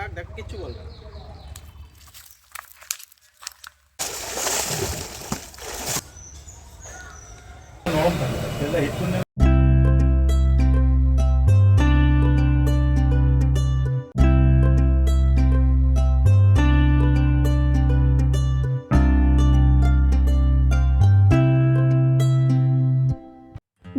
রাখ দেখো কিচ্ছু বলবে না। নরম থাকে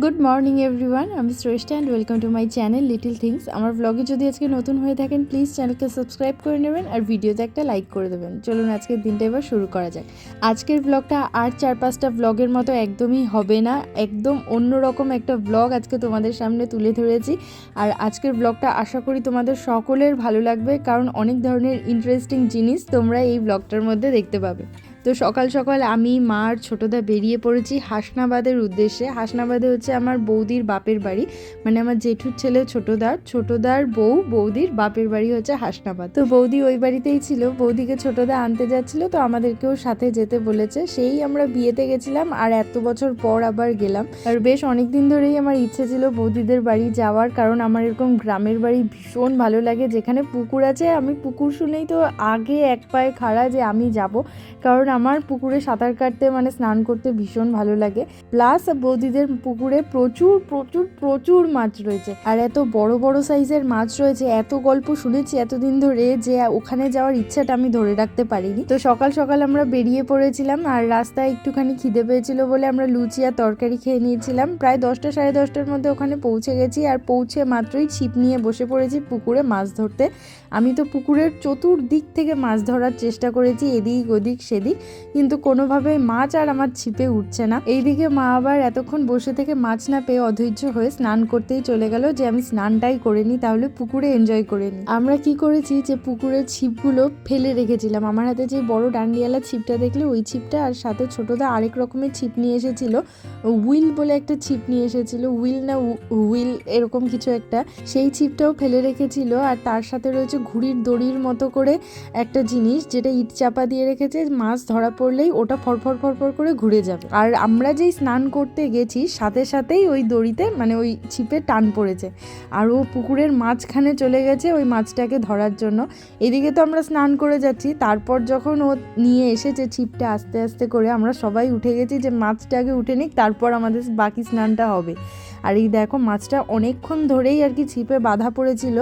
গুড মর্নিং এভরিওয়ান আমি Shreshtha and welcome to my channel little things আমার ব্লগে যদি আজকে নতুন হয়ে থাকেন প্লিজ চ্যানেলকে সাবস্ক্রাইব করে নেবেন আর ভিডিওতে একটা লাইক করে দেবেন। চলুন আজকের দিনটা এবার শুরু করা যাক। আজকের ব্লগটা আর চার পাঁচটা ব্লগের মতো একদমই হবে না। একদম অন্যরকম একটা ব্লগ আজকে তোমাদের সামনে তুলে ধরেছি। আর আজকের ব্লগটা আশা করি তোমাদের সকলের ভালো লাগবে, কারণ অনেক ধরনের ইন্টারেস্টিং জিনিস তোমরা এই ব্লগটার মধ্যে দেখতে পাবে। তো সকাল সকাল আমি মার ছোটদা বেরিয়ে পড়েছি হাসনাবাদের উদ্দেশ্যে। হাসনাবাদে হচ্ছে আমার বৌদির বাপের বাড়ি। মানে আমার জেঠুর ছেলে ছোটদার ছোটদার বউ, বৌদির বাপের বাড়ি হচ্ছে হাসনাবাদ। তো বৌদি ওই বাড়িতেই ছিল। বৌদিকে ছোটদা আনতে যাচ্ছিল, তো আমাদেরকেও সাথে যেতে বলেছে। সেই আমরা বিয়েতে গেছিলাম আর এত বছর পর আবার গেলাম। আর বেশ অনেক দিন ধরেই আমার ইচ্ছে ছিল বৌদিদের বাড়ি যাওয়ার, কারণ আমার এরকম গ্রামের বাড়ি ভীষণ ভালো লাগে। যেখানে পুকুর আছে, আমি পুকুর শুনেই তো আগে এক পায়ে খাড়া যে আমি যাব। কারণ আমার পুকুরে সাঁতার কাটতে মানে স্নান করতে ভীষণ ভালো লাগে। প্লাস বৌদিদের পুকুরে প্রচুর প্রচুর প্রচুর মাছ রয়েছে। আর এত বড় বড় সাইজের মাছ রয়েছে, এত গল্প শুনেছি এতদিন ধরে যে ওখানে যাওয়ার ইচ্ছাটা আমি ধরে রাখতে পারিনি। তো সকাল সকাল আমরা বেরিয়ে পড়েছিলাম আর রাস্তায় একটুখানি খিদে পেয়েছিল বলে আমরা লুচি আর তরকারি খেয়ে নিয়েছিলাম। প্রায় দশটা, সাড়ে দশটার মধ্যে ওখানে পৌঁছে গেছি আর পৌঁছে মাত্রই ছিপ নিয়ে বসে পড়েছি পুকুরে মাছ ধরতে। আমি তো পুকুরের চতুর্দিক থেকে মাছ ধরার চেষ্টা করেছি, এদিক, ওদিক, সেদিক। কিন্তু কোনোভাবে মাছ আর আমার ছিপে উঠছে না। এইদিকে মা আবার এতক্ষণ বসে থেকে মাছ না পেয়ে অধৈর্য হয়ে স্নান করতেই চলে গেল যে আমি স্নানটাই করে নিই, তাহলে পুকুরে এনজয় করে নিই। আমরা কি করেছি যে পুকুরের ছিপগুলো ফেলে রেখেছিলাম। আমার হাতে যে বড় ডান্ডিয়ালা ছিপটা দেখলে ওই ছিপটা আর সাথে ছোটদা আরেক রকমের ছিপ নিয়ে এসেছিল। উইল বলে একটা ছিপ নিয়ে এসেছিল। উইল না হুইল এরকম কিছু একটা। সেই ছিপটাও ফেলে রেখেছিল আর তার সাথে রয়েছে ঘুড়ির দড়ির মতো করে একটা জিনিস যেটা ইট চাপা দিয়ে রেখেছে। মাছ ধরা পড়লেই ওটা ফরফর ফরফর করে ঘুরে যাবে। আর আমরা যেই স্নান করতে গেছি, সাথে সাথেই ওই দড়িতে মানে ওই ছিপে টান পড়েছে। আর ও পুকুরের মাঝখানে চলে গেছে ওই মাছটাকে ধরার জন্য। এদিকে তো আমরা স্নান করে যাচ্ছি। তারপর যখন ও নিয়ে এসেছে ছিপটা আস্তে আস্তে করে, আমরা সবাই উঠে গেছি যে মাছটাকে উঠে নিক, তারপর আমাদের বাকি স্নানটা হবে। আর এই দেখো মাছটা অনেকক্ষণ ধরেই আর কি ছিপে বাঁধা পড়েছিল।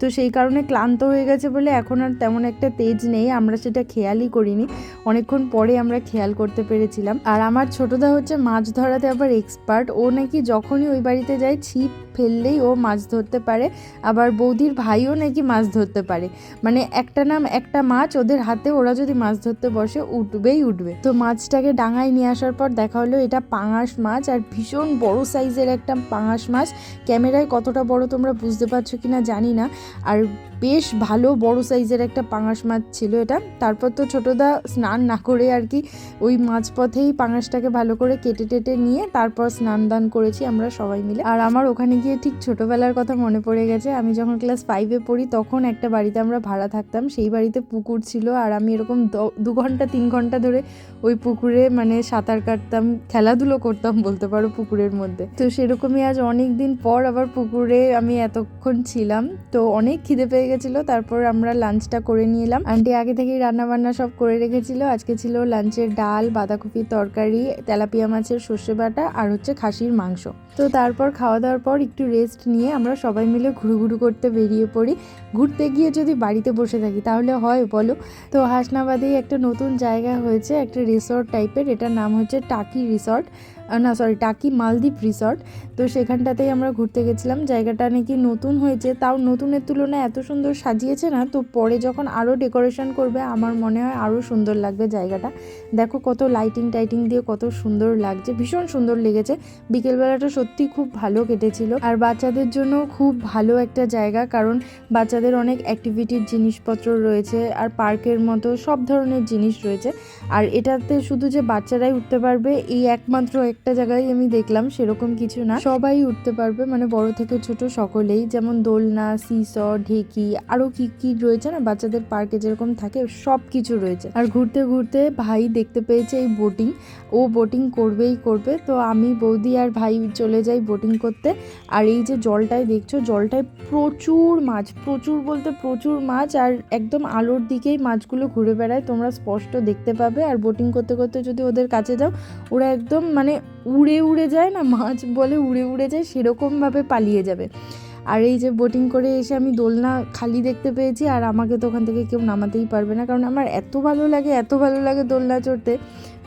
তো সেই কারণে ক্লান্ত হয়ে গেছে বলে এখন আর তেমন একটা তেজ নেই, আমরা সেটা খেয়ালই করিনি। অনেকক্ষণ পরে আমরা খেয়াল করতে পেরেছিলাম। আর আমার ছোটদা হচ্ছে মাছ ধরাতে আবার এক্সপার্ট ও নাকি যখনই ওই বাড়িতে যায়, ছিপ ফেললেই ও মাছ ধরতে পারে। আবার বৌদির ভাইও নাকি মাছ ধরতে পারে। মানে একটা নাম, একটা মাছ ওদের হাতে, ওরা যদি মাছ ধরতে বসে, উঠবেই উঠবে। তো মাছটাকে ডাঙায় নিয়ে আসার পর দেখা হলো এটা পাঙাশ মাছ, আর ভীষণ বড় সাইজের একটা পাঙাশ মাছ। ক্যামেরায় কতটা বড় তোমরা বুঝতে পারছ কিনা জানি না। আর বেশ ভালো বড় সাইজের একটা পাঙাশ মাছ ছিল এটা। তারপর তো ছোটদা স্নান না করে আর কি ওই মাঝপথেই পাঙাশটাকে ভালো করে কেটে টেটে নিয়ে তারপর স্নান দান করেছি আমরা সবাই মিলে। আর আমার ওখানে গিয়ে ঠিক ছোটোবেলার কথা মনে পড়ে গেছে, আমি যখন ক্লাস ফাইভে পড়ি তখন একটা বাড়িতে আমরা ভাড়া থাকতাম, সেই বাড়িতে পুকুর ছিল আর আমি এরকম দ- ঘণ্টা, তিন ঘণ্টা ধরে ওই পুকুরে মানে সাঁতার কাটতাম, খেলাধুলো করতাম বলতে পারো পুকুরের মধ্যে। তো সেরকমই আজ অনেক দিন পর আবার পুকুরে আমি এতক্ষণ ছিলাম, তো অনেক খিদে পেয়ে গেছিল, তারপর আমরা লাঞ্চটা করে নিলাম। আন্টি আগে থেকেই রান্না বান্না সব করে রেখেছিল। আজকে ছিল লাঞ্চের ডাল, বাঁধাকপির তরকারি, তেলাপিয়া মাছের সর্ষে বাটা আর হচ্ছে খাসির মাংস। তো তারপর খাওয়া দাওয়ার পর একটু রেস্ট নিয়ে আমরা সবাই মিলে ঘুরু ঘুরু করতে বেরিয়ে পড়ি। ঘুরতে গিয়ে যদি বাড়িতে বসে থাকি, তাহলে হয়, বলো? তো হাসনাবাদেই একটা নতুন জায়গা হয়েছে, একটা রিসর্ট টাইপের এটার নাম হচ্ছে টাকি রিসর্ট না সরি টাকি মালদ্বীপ রিসর্ট তো সেখানটাতেই আমরা ঘুরতে গেছিলাম। জায়গাটা নাকি নতুন হয়েছে, তাও নতুনের তুলনায় এত সুন্দর সাজিয়েছে না। তো পরে যখন আরও ডেকোরেশন করবে, আমার মনে হয় আরও সুন্দর লাগবে জায়গাটা। দেখো কত লাইটিং টাইটিং দিয়ে কত সুন্দর লাগছে, ভীষণ সুন্দর লেগেছে। বিকেলবেলাটা সত্যি খুব ভালো কেটেছিল। আর বাচ্চাদের জন্য খুব ভালো একটা জায়গা, কারণ বাচ্চাদের অনেক অ্যাক্টিভিটির জিনিসপত্র রয়েছে, আর পার্কের মতো সব ধরনের জিনিস রয়েছে। আর এটাতে শুধু যে বাচ্চারাই উঠতে পারবে, এই একমাত্র একটা একটা জায়গায় আমি দেখলাম সেরকম কিছু না। সবাই উঠতে পারবে মানে বড় থেকে ছোট সকলেই। যেমন দোলনা সিস ঢেকি, আরও কি কি রয়েছে না? বাচ্চাদের পার্কে যেরকম থাকে সব কিছু রয়েছে। আর ঘুরতে ঘুরতে ভাই দেখতে পেয়েছে এই বোটিং ও বোটিং করবেই করবে। তো আমি বৌদি আর ভাই চলে যাই বোটিং করতে। আর এই যে জলটায় দেখছ, জলটায় প্রচুর মাছ, প্রচুর বলতে প্রচুর মাছ। আর একদম আলোর দিকেই মাছগুলো ঘুরে বেড়ায়। তোমরা স্পষ্ট দেখতে পাবে। আর বোটিং করতে করতে যদি ওদের কাছে যাও, ওরা একদম মানে উড়ে উড়ে যায় না, মাছ বলে উড়ে উড়ে যায়, সেরকমভাবে পালিয়ে যাবে। আর এই যে বোটিং করে এসে আমি দোলনা খালি দেখতে পেয়েছি, আর আমাকে তো ওখান থেকে কেউ নামাতেই পারবে না। কারণ আমার এত ভালো লাগে, এত ভালো লাগে দোলনা চড়তে,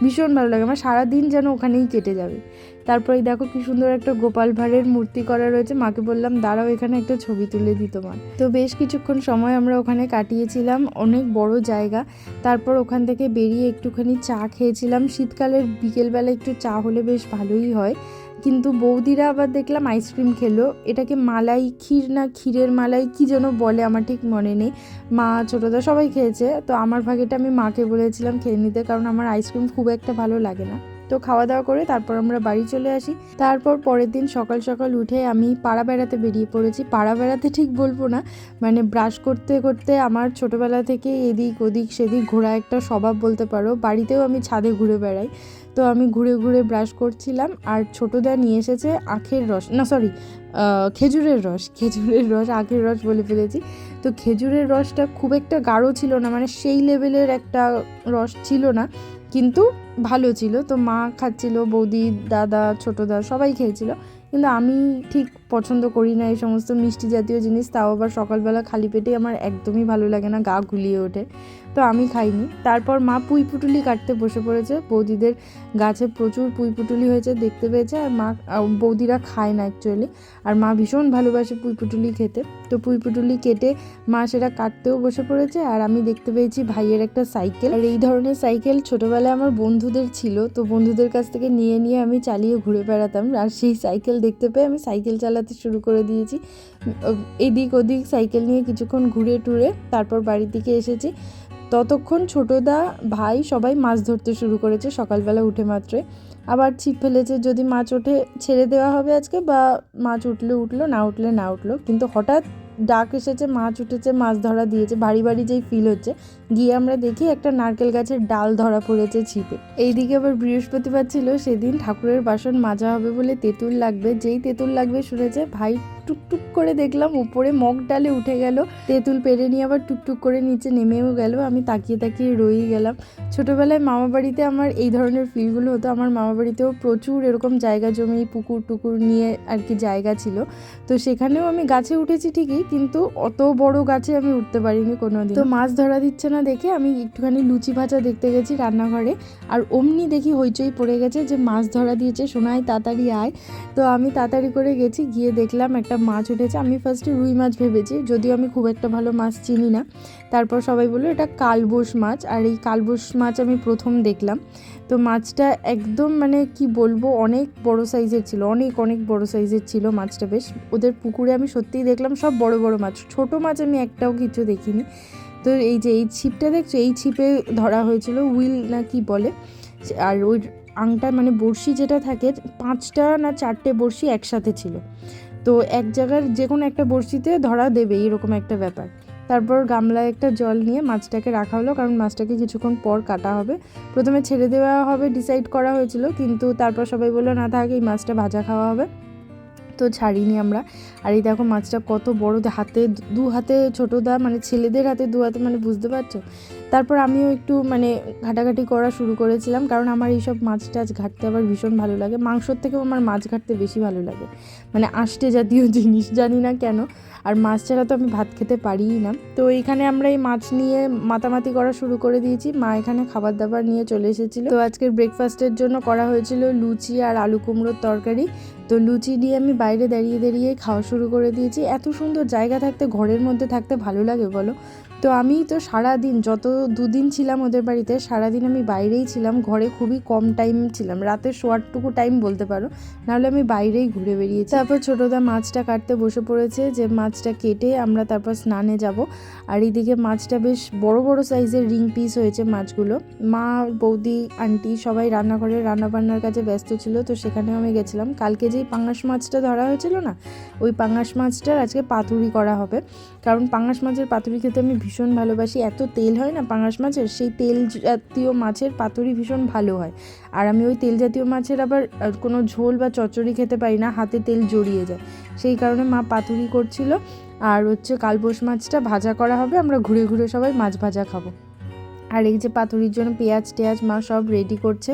ভীষণ ভালো লাগে। আমার সারাদিন যেন ওখানেই কেটে যাবে। তারপরে দেখো কি সুন্দর একটা গোপাল ভাঁড়ের মূর্তি করা রয়েছে। মাকে বললাম, দাঁড়াও, এখানে একটা ছবি তুলে দিত মা তো বেশ কিছুক্ষণ সময় আমরা ওখানে কাটিয়েছিলাম, অনেক বড় জায়গা। তারপর ওখান থেকে বেরিয়ে একটুখানি চা খেয়েছিলাম। শীতকালের বিকেলবেলা একটু চা হলে বেশ ভালোই হয়। কিন্তু বৌদিরা আবার দেখলাম আইসক্রিম খেলো। এটাকে মালাই ক্ষীর না ক্ষীরের মালাই কি যেন বলে আমার ঠিক মনে নেই। মা, ছোটোদা সবাই খেয়েছে। তো আমার ভাগেটা আমি মাকে বলেছিলাম খেয়ে নিতে, কারণ আমার আইসক্রিম খুব একটা ভালো লাগে না। তো খাওয়া দাওয়া করে তারপর আমরা বাড়ি চলে আসি। তারপর পরের দিন সকাল সকাল উঠে আমি পাড়া বেড়াতে বেরিয়ে পড়েছি। পাড়া বেড়াতে ঠিক বলব না মানে ব্রাশ করতে করতে আমার ছোটোবেলা থেকে এদিক ওদিক সেদিক ঘোরা একটা স্বভাব বলতে পারো, বাড়িতেও আমি ছাদে ঘুরে বেড়াই। তো আমি ঘুরে ঘুরে ব্রাশ করছিলাম আর ছোটোদা নিয়ে এসেছে আখের রস, না সরি খেজুরের রস খেজুরের রস, আখের রস বলে ফেলেছি। তো খেজুরের রসটা খুব একটা গাঢ় ছিল না মানে সেই লেভেলের একটা রস ছিল না। কিন্তু ভালো ছিল। তো মা খাচ্ছিল, বৌদি, দাদা ছোটোদা সবাই খেয়েছিল। কিন্তু আমি ঠিক পছন্দ করি না এই সমস্ত মিষ্টি জাতীয় জিনিস। তাও আবার সকালবেলা খালি পেটে আমার একদমই ভালো লাগে না, গা গুলিয়ে ওঠে। তো আমি খাইনি। তারপর মা পুঁই পুটুলি কাটতে বসে পড়েছে। বৌদিদের গাছে প্রচুর পুঁই পুটুলি হয়েছে, দেখতে পেয়েছে। আর মা বৌদিরা খায় না অ্যাকচুয়ালি আর মা ভীষণ ভালোবাসে পুঁই পুটুলি খেতে। তো পুঁই পুটুলি কেটে মা সেটা কাটতেও বসে পড়েছে। আর আমি দেখতে পেয়েছি ভাইয়ের একটা সাইকেল। আর এই ধরনের সাইকেল ছোটোবেলায় আমার বন্ধুদের ছিল, তো বন্ধুদের কাছ থেকে নিয়ে নিয়ে আমি চালিয়ে ঘুরে বেড়াতাম। আর সেই সাইকেল দেখতে পেয়ে আমি সাইকেল চালাতে শুরু করে দিয়েছি। এদিক ওদিক সাইকেল নিয়ে কিছুক্ষণ ঘুরে টুরে তারপর বাড়ির দিকে এসেছি। ততক্ষণ ছোটদা ভাই সবাই মাছ ধরতে শুরু করেছে সকালবেলা উঠে মাত্রই। আবার ছিপ ফেলেছে, যদি মাছ ওঠে, ছেড়ে দেওয়া হবে আজকে বা মাছ উঠলে উঠল, না উঠলে না উঠল। কিন্তু হঠাৎ ডাক এসেছে, মাছ উঠেছে, মাছ ধরা দিয়েছে, বাড়ি বাড়ি যেই ফিল হচ্ছে গিয়ে আমরা দেখি একটা নারকেল গাছের ডাল ধরা পড়েছে ছিপে। এইদিকে আবার বৃহস্পতিবার ছিল, সেদিন ঠাকুরের বাসন মাজা হবে বলে তেঁতুল লাগবে। যেই তেঁতুল লাগবে শুনেছে, ভাই টুকটুক করে দেখলাম, উপরে মগ ডালে উঠে গেল। তেঁতুল পেরে নিয়ে আবার টুকটুক করে নিচে নেমেও গেল। আমি তাকিয়ে তাকিয়ে রয়েই গেলাম। ছোটোবেলায় মামা বাড়িতে আমার এই ধরনের ফিলগুলো হতো। আমার মামা বাড়িতেও প্রচুর এরকম জায়গা জমি, পুকুর টুকুর নিয়ে আর কি জায়গা ছিল। তো সেখানেও আমি গাছে উঠেছি ঠিকই, কিন্তু অত বড় গাছে আমি উঠতে পারিনি কোনো দিন তো মাছ ধরা দিচ্ছে না দেখে আমি একটুখানি লুচি ভাজা দেখতে গেছি রান্নাঘরে। আর অমনি দেখি হইচই পড়ে গেছে যে মাছ ধরা দিয়েছে, সোনাই তাড়াতাড়ি আয়। তো আমি তাড়াতাড়ি করে গেছি, গিয়ে দেখলাম একটা মাছ উঠেছে। আমি ফার্স্টে রুই মাছ ভেবেছি, যদিও আমি খুব একটা ভালো মাছ চিনি না। তারপর সবাই বলল, এটা কালবোস মাছ। আর এই কালবোস মাছ আমি প্রথম দেখলাম। তো মাছটা একদম মানে কি বলব, অনেক বড় সাইজের ছিল, অনেক অনেক বড় সাইজের ছিল মাছটা বেশ। ওদের পুকুরে আমি সত্যিই দেখলাম সব বড় বড় মাছ। ছোট মাছ আমি একটাও কিছু দেখিনি। তো এই যে, এই ছিপটা দেখছ? এই ছিপে ধরা হয়েছিল উইল না কি বলে? আর ওই আংটা মানে বড়শি যেটা থাকে, পাঁচটা না চারটে বড়শি একসাথে ছিল। তো এক জায়গার যে কোনো একটা বড়শিতে ধরা দেবে এরকম একটা ব্যাপার। তারপর গামলায় একটা জল নিয়ে মাছটাকে রাখা হলো, কারণ মাছটাকে কিছুক্ষণ পর কাটা হবে। প্রথমে ছেড়ে দেওয়া হবে, ডিসাইড করা হয়েছিল, কিন্তু তারপর সবাই বলল, না থাকে, এই মাছটা ভাজা খাওয়া হবে। তো ছাড়িনি আমরা। আর এই দেখো মাছটা কত বড় হাতে দু হাতে ছোটো দা মানে ছেলেদের হাতে দু হাতে মানে বুঝতে পারছ? তারপর আমিও একটু মানে ঘাটাঘাটি করা শুরু করেছিলাম, কারণ আমার এইসব মাছ টাছ ঘাটতে আবার ভীষণ ভালো লাগে। মাংসর থেকেও আমার মাছ ঘাটতে বেশি ভালো লাগে। মানে আষ্টে জাতীয় জিনিস, জানি না কেন। আর মাছ ছাড়া তো আমি ভাত খেতে পারিই না। তো এইখানে আমরা এই মাছ নিয়ে মাতামাতি করা শুরু করে দিয়েছি। মা এখানে খাবার দাবার নিয়ে চলে এসেছিল। তো আজকের ব্রেকফাস্টের জন্য করা হয়েছিল লুচি আর আলু কুমড়োর তরকারি। তো লুচি দিয়ে আমি বাইরে দাঁড়িয়ে দাঁড়িয়ে খাওয়া শুরু করে দিয়েছি। এত সুন্দর জায়গা থাকতে, ঘরের মধ্যে থাকতে ভালো লাগে বলো। তো আমি তো সারা দিন যত দুদিন ছিলাম ওদের বাড়িতে, সারাদিন আমি বাইরেই ছিলাম, ঘরে খুবই কম টাইম ছিলাম। রাতে শোয়ারটুকু টাইম বলতে পারো, নাহলে আমি বাইরেই ঘুরে বেরিয়েছি। তারপর ছোটোদা মাছটা কাটতে বসে পড়েছে, যে মাছটা কেটে আমরা তারপর স্নানে যাব। আর এইদিকে মাছটা বেশ বড় বড় সাইজের রিং পিস হয়েছে মাছগুলো। মা, বৌদি আন্টি সবাই রান্নাঘরে রান্নাবান্নার কাছে ব্যস্ত ছিল, তো সেখানেও আমি গেছিলাম। কালকে যেই পাঙাশ মাছটা ধরা হয়েছিল না, ওই পাঙাশ মাছটার আজকে পাতুরি করা হবে। কারণ পাঙাশ মাছের পাতুরি খেতে আমি ভীষণ ভালোবাসি। এত তেল হয় না পাঙাশ মাছের? সেই তেল জাতীয় মাছের পাতুরি ভীষণ ভালো হয়। আর আমি ওই তেল জাতীয় মাছের আবার কোনো ঝোল বা চচ্চড়ি খেতে পারি না, হাতে তেল জড়িয়ে যায়। সেই কারণে মা পাতুরি করছিল। আর হচ্ছে কালবোস মাছটা ভাজা করা হবে। আমরা ঘুরে ঘুরে সবাই মাছ ভাজা খাব। আর এই যে পাতুরির জন্য পেঁয়াজ, টেয়াজ মা সব রেডি করছে।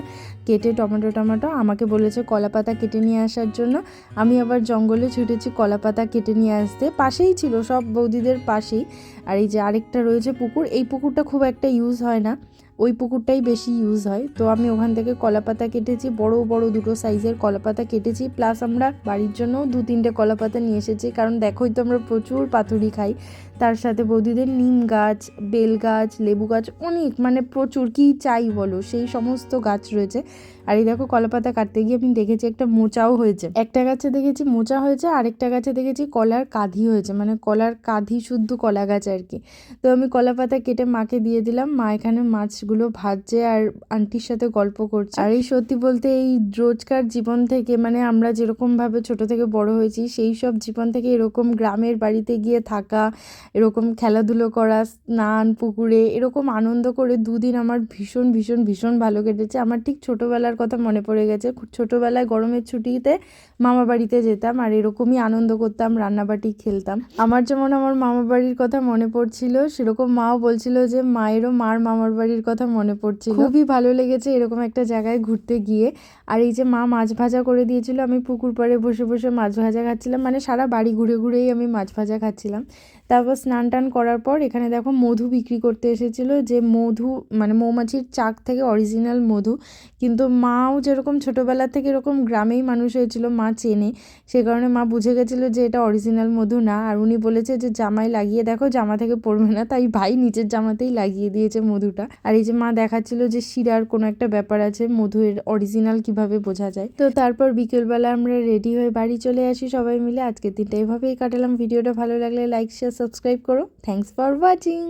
কেটে টমেটো টমেটো আমাকে বলেছে কলা পাতা কেটে নিয়ে আসার জন্য। আমি আবার জঙ্গলে ছুটেছি কলা পাতা কেটে নিয়ে আসতে। পাশেই ছিল, সব বৌদিদের পাশেই। আর এই যে আরেকটা রয়েছে পুকুর, এই পুকুরটা খুব একটা ইউজ হয় না। ওই পুকুরটাই বেশি ইউজ হয়। তো আমি ওখান থেকে কলাপাতা কেটেছি, বড় বড় দুটো সাইজের কলাপাতা কেটেছি। প্লাস আমরা বাড়ির জন্যও দু তিনটে কলাপাতা নিয়ে এসেছি। কারণ দেখোই তো আমরা প্রচুর পাতুরি খাই। তার সাথে বৌদিদের নিম গাছ, বেল গাছ, লেবু গাছ অনেক মানে প্রচুর, কী চাই বলো? সেই সমস্ত গাছ রয়েছে। আর এই দেখো কলাপাতা কাটতে গিয়ে আমি দেখেছি একটা মোচাও হয়েছে। একটা গাছে দেখেছি মোচা হয়েছে, আরেকটা গাছে দেখেছি কলার কাঁধি হয়েছে। মানে কলার কাঁধি শুদ্ধ কলা গাছ আর কি। তো আমি কলাপাতা কেটে মাকে দিয়ে দিলাম। মা এখানে মাছগুলো ভাজছে আর আন্টির সাথে গল্প করছে। আর এই সত্যি বলতে এই রোজকার জীবন থেকে মানে আমরা যেরকমভাবে ছোট থেকে বড় হয়েছি, সেই সব জীবন থেকে এরকম গ্রামের বাড়িতে গিয়ে থাকা এরকম খেলাধুলো করা, স্নান, পুকুরে এরকম আনন্দ করে দুদিন আমার ভীষণ ভীষণ ভীষণ ভালো কেটেছে। আমার ঠিক ছোটোবেলার কথা মনে পড়ে গেছে। খুব ছোটোবেলায় গরমের ছুটিতে মামা বাড়িতে যেতাম আর এরকমই আনন্দ করতাম, রান্নাবাটি খেলতাম। আমার যেমন আমার মামা বাড়ির কথা মনে পড়ছিল, সেরকম মাও বলছিল যে মায়েরও মার মামার বাড়ির কথা মনে পড়ছিল। খুবই ভালো লেগেছে এরকম একটা জায়গায় ঘুরতে গিয়ে। আর এই যে মা মাছ ভাজা করে দিয়েছিল, আমি পুকুর পাড়ে বসে বসে মাছ ভাজা খাচ্ছিলাম। মানে সারা বাড়ি ঘুরে, ঘুরেই আমি মাছ ভাজা খাচ্ছিলাম। তারপর স্নান টান করার পর এখানে দেখো মধু বিক্রি করতে এসেছিল যে মধু মানে মৌমাছির চাক থেকে অরিজিনাল মধু। কিন্তু মাও যেরকম ছোটোবেলা থেকে এরকম গ্রামেই মানুষ হয়েছিল, মা চেনে। সে কারণে মা বুঝে গেছিল যে এটা অরিজিনাল মধু না। আর উনি বলেছে যে জামায় লাগিয়ে দেখো, জামা থেকে পড়বে না। তাই ভাই নিচের জামাতেই লাগিয়ে দিয়েছে মধুটা। আর এই যে মা দেখাচ্ছিল যে শিরার কোনো একটা ব্যাপার আছে, মধুর অরিজিনাল কীভাবে বোঝা যায়। তো তারপর বিকেলবেলা আমরা রেডি হয়ে বাড়ি চলে আসি সবাই মিলে। আজকের দিনটা এভাবেই কাটালাম। ভিডিওটা ভালো লাগলে লাইক শেয়ার সাবস্ক্রাইব করো। Thanks for watching